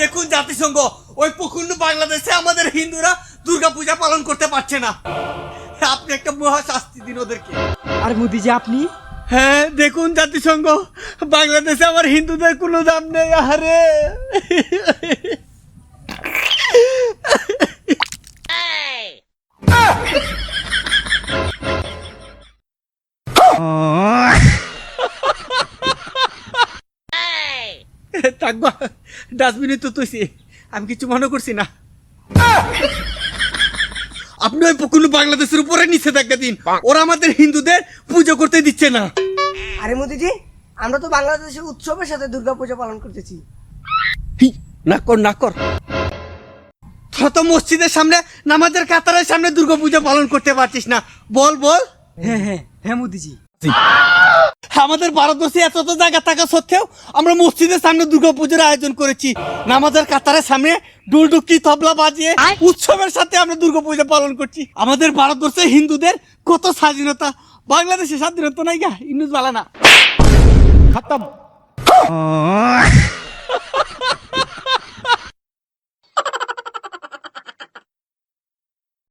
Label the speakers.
Speaker 1: দেখুন জাতিসংঘ ওই প্রখণ্ড বাংলাদেশে আমাদের হিন্দুরা দুর্গা পূজা পালন করতে পারছে না। আপনি একটা মহা শাস্তি দিন ওদেরকে।
Speaker 2: আর মোদিজি আপনি?
Speaker 1: হ্যাঁ দেখুন জাতিসংঘ বাংলাদেশে আমার হিন্দুদের কোনো দাম নেই আরে থাকবা ডাস্টবিনে তো তুইছি আমি কিছু মনে করছি না। আপনি ওই কোনো বাংলাদেশের উপরে নিষেধাজ্ঞা দিন। ওরা আমাদের হিন্দুদের পুজো করতে দিচ্ছে না।
Speaker 2: আরে মোদিজি আমরা তো বাংলাদেশের উৎসবের সাথে দুর্গাপূজা পালন করতেছি।
Speaker 1: না কর না কর। তোরা তো মসজিদের সামনে নামাজের কাতারের সামনে দুর্গাপূজা পালন করতে পারছিস না। বল বল।
Speaker 2: হ্যাঁ হ্যাঁ হ্যাঁ মোদিজি।
Speaker 1: আমাদের ভারতবর্ষে এত তো জায়গা থাকা সত্ত্বেও আমরা মসজিদের সামনে দুর্গাপুজোর আয়োজন করেছি। নামাজের কাতারের সামনে ডুলডুকি তবলা বাজিয়ে উৎসবের সাথে আমরা দুর্গাপূজা পালন করছি। আমাদের ভারতবর্ষে হিন্দুদের কত স্বাধীনতা? বাংলাদেশে স্বাধীনতা নাই গা ইন্দুজ বালা না। খতম।